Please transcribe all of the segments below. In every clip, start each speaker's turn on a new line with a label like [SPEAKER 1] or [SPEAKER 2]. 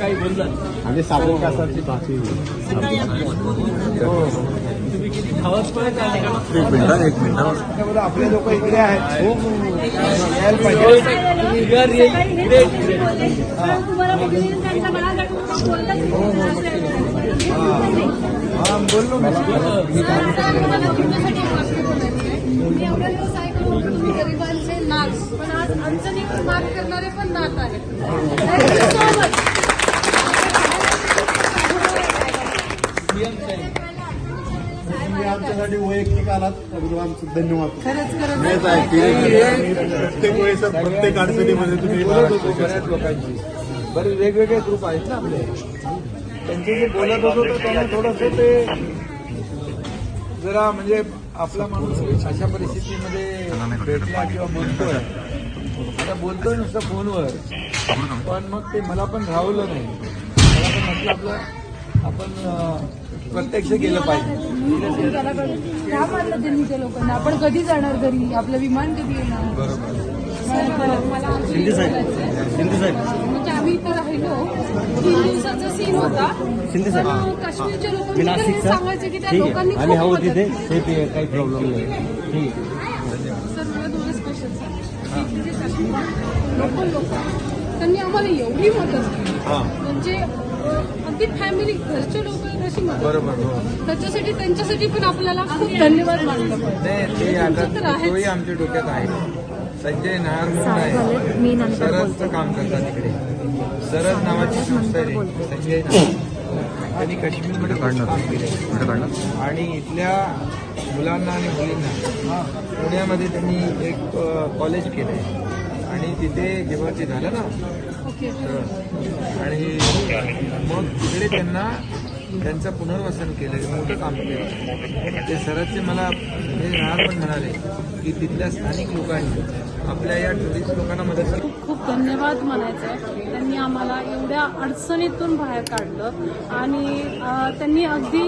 [SPEAKER 1] काही बोललात
[SPEAKER 2] आम्ही साखर कासाची भाजी
[SPEAKER 1] हो. तुम्ही किती? धावत पळत आले का
[SPEAKER 2] एक मिनिट एक मिनिट. आपले लोक इकडे आहेत. बोललो. मी
[SPEAKER 3] गरिबांचे नाच पण आज करणारे पण नात आहेत.
[SPEAKER 2] आमच्यासाठी वैयक्तिक आलात त्याबद्दल आमचं धन्यवाद.
[SPEAKER 3] खरंच खरंच.
[SPEAKER 2] प्रत्येक वेळेस प्रत्येक अडचणीमध्ये तुम्ही
[SPEAKER 4] बोलत होतो बऱ्याच लोकांची बरेच वेगवेगळे ग्रुप आहेत ना आपले. त्यांचे जे बोलत होतो तर त्यांना थोडस ते जरा म्हणजे आपला माणूस अशा परिस्थितीमध्ये भेटला किंवा बोलतोय आता बोलतोय नुसतं फोनवर. पण मग ते मला पण राहवलं नाही. मला पण म्हटलं आपलं आपण प्रत्यक्ष गेलं पाहिजे.
[SPEAKER 3] त्यांनी त्या लोकांना. आपण कधी जाणार घरी? आपलं विमान कधी येणार? म्हणजे आम्ही इथं राहिलो. तीन दिवसाचा सीन होता काश्मीरच्या लोकांनी तर सांगायचं की त्या लोकांनी मदत केली.
[SPEAKER 2] काही प्रॉब्लेम नाही. ठीक.
[SPEAKER 3] सर मला दोनच क्वेश्चन काश्मीर लोकल लोक. त्यांनी आम्हाला एवढी मदत केली. म्हणजे अगदी फॅमिली घरचे लोक अशी
[SPEAKER 4] बरोबर हो.
[SPEAKER 3] त्याच्यासाठी त्यांच्यासाठी पण आपल्याला खूप धन्यवाद मानलं पाहिजे.
[SPEAKER 4] आमच्या डोक्यात आहे. संजय नहार म्हणून आहे. सरसचं काम करतात तिकडे. सरस नावाची संस्था आहे संजय नहार त्यांनी काश्मीरमध्ये काम केले आणि इथल्या मुलांना आणि मुलींना पुण्यामध्ये त्यांनी एक कॉलेज केलं आहे आणि तिथे जेव्हा ते झालं ना आणि मग तिकडे त्यांना त्यांचं पुनर्वसन केलं मोठं काम केलं. ते सरसचे मला हे राहणार पण म्हणाले की तिथल्या स्थानिक लोकांनी आपल्या या टुरिस्ट लोकांना मदत
[SPEAKER 3] धन्यवाद म्हणायचं आहे. त्यांनी आम्हाला एवढ्या अडचणीतून बाहेर काढलं. आणि त्यांनी अगदी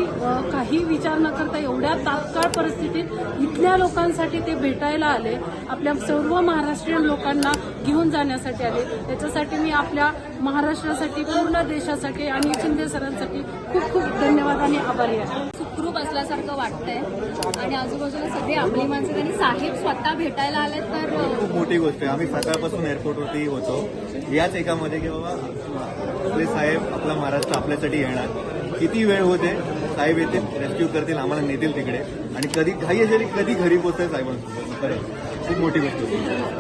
[SPEAKER 3] काही विचार न करता एवढ्या तात्काळ परिस्थितीत इथल्या लोकांसाठी ते भेटायला आले. आपल्या सर्व महाराष्ट्रीयन लोकांना घेऊन जाण्यासाठी आले. त्याच्यासाठी मी आपल्या महाराष्ट्रासाठी पूर्ण देशासाठी आणि शिंदे सरांसाठी खूप खूप धन्यवाद आणि आभारी आहे.
[SPEAKER 5] सुखरूप असल्यासारखं वाटतंय. आणि आजूबाजूला सगळे आपली माणसं आणि साहेब स्वतः भेटायला आले तर
[SPEAKER 6] खूप मोठी गोष्ट आहे. आम्ही सकाळपासून एअरपोर्टवरती होतो. याच एकामध्ये की बाबा आपले साहेब आपला महाराष्ट्र आपल्यासाठी येणार. किती वेळ होते? साहेब येतील रेस्क्यू करतील आम्हाला नेतील तिकडे. आणि कधी घाई असेल कधी घरी पोहोचेल साहेबांसोबत? खरं खूप मोठी गोष्ट होती.